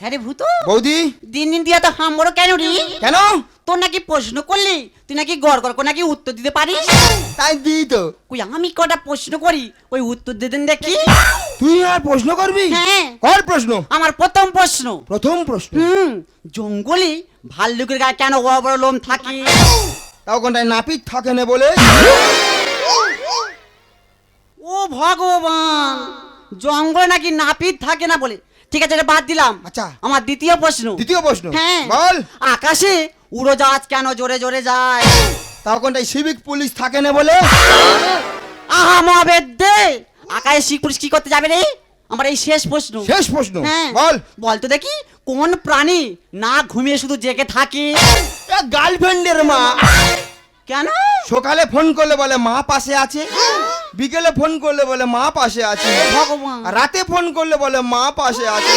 হ্যাঁ রে ভূত। বৌদি। দিন দিন দিয়া তো হামবড় কেন রে? কেন? তোর নাকি প্রশ্ন করলি তুই নাকি গড় গড় নাকি উত্তর দিতে পারিস? তাই দিই তো। কই আমি কটা প্রশ্ন করি ওই উত্তর দিতেন দেখি। তুই আর প্রশ্ন করবি? হ্যাঁ। কর প্রশ্ন। আমার প্রথম প্রশ্ন। প্রথম প্রশ্ন। হুম জঙ্গলে ভাল্লুকের গায়ে কেন বড় বড় লোম থাকে? তাও কোনটায় নাপিত থাকে না বলে? ও ভগবান! জঙ্গলে নাকি নাপিত থাকে না বলে। ঠিক আছে এটা বাদ দিলাম। আচ্ছা। আমার দ্বিতীয় প্রশ্ন। দ্বিতীয় প্রশ্ন। হ্যাঁ। বল। আকাশে উড়োজাহাজ কেন জোরে জোরে যায়? তাও কোনটায় সিভিক পুলিশ থাকে না বলে? আহা মহাবেদ্যে আকাশে শিখ পুলিশ কি করতে যাবে রে? আমার এই শেষ প্রশ্ন। শেষ প্রশ্ন। হ্যাঁ। বল। বল তো দেখি কোন প্রাণী না ঘুমিয়ে শুধু জেগে থাকে? গার্লফ্রেন্ডের মা। কেন? সকালে ফোন করলে বলে মা পাশে আছে? বিকেলে ফোন করলে বলে মা পাশে আছে। ভগবান। রাতে ফোন করলে বলে মা পাশে আছে।